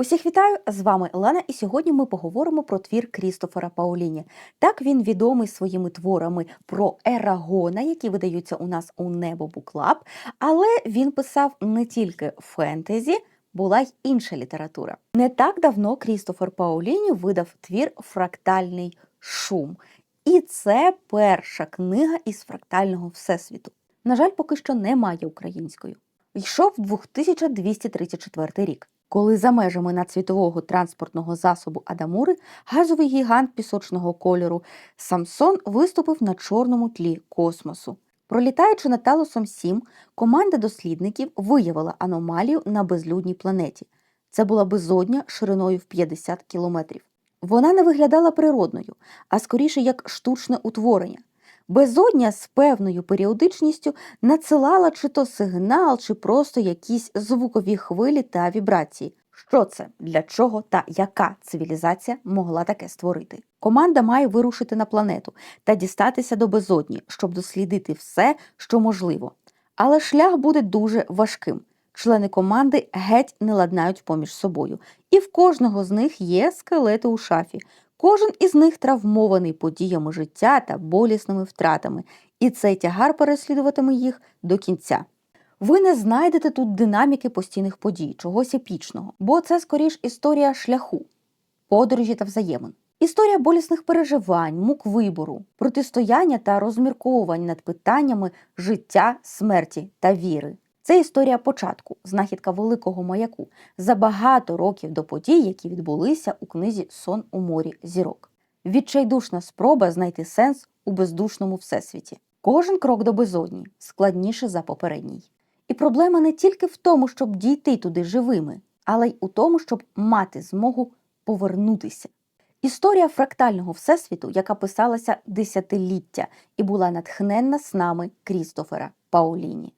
Усіх вітаю! З вами Лана, і сьогодні ми поговоримо про твір Крістофера Пауліні. Так він відомий своїми творами про Ерагона, які видаються у нас у Небо Буклаб, але він писав не тільки фентезі, була й інша література. Не так давно Крістофер Пауліні видав твір Фрактальний шум. І це перша книга із фрактального всесвіту. На жаль, поки що немає українською. Йшов 2234 рік, коли за межами надсвітового транспортного засобу Адамури газовий гігант пісочного кольору Самсон виступив на чорному тлі космосу. Пролітаючи над Талосом 7, команда дослідників виявила аномалію на безлюдній планеті. Це була безодня шириною в 50 кілометрів. Вона не виглядала природною, а скоріше як штучне утворення. Безодня з певною періодичністю надсилала чи то сигнал, чи просто якісь звукові хвилі та вібрації. Що це, для чого та яка цивілізація могла таке створити? Команда має вирушити на планету та дістатися до безодні, щоб дослідити все, що можливо. Але шлях буде дуже важким. Члени команди геть не ладнають поміж собою, і в кожного з них є скелети у шафі. Кожен із них травмований подіями життя та болісними втратами, і цей тягар переслідуватиме їх до кінця. Ви не знайдете тут динаміки постійних подій, чогось епічного, бо це скоріш історія шляху, подорожі та взаємин. Історія болісних переживань, мук вибору, протистояння та розмірковувань над питаннями життя, смерті та віри. Це історія початку, знахідка великого маяку за багато років до подій, які відбулися у книзі Сон у морі зірок. Відчайдушна спроба знайти сенс у бездушному всесвіті. Кожен крок до безодні складніше за попередній. І проблема не тільки в тому, щоб дійти туди живими, але й у тому, щоб мати змогу повернутися. Історія фрактального всесвіту, яка писалася десятиліття і була натхненна снами Крістофера Пауліні.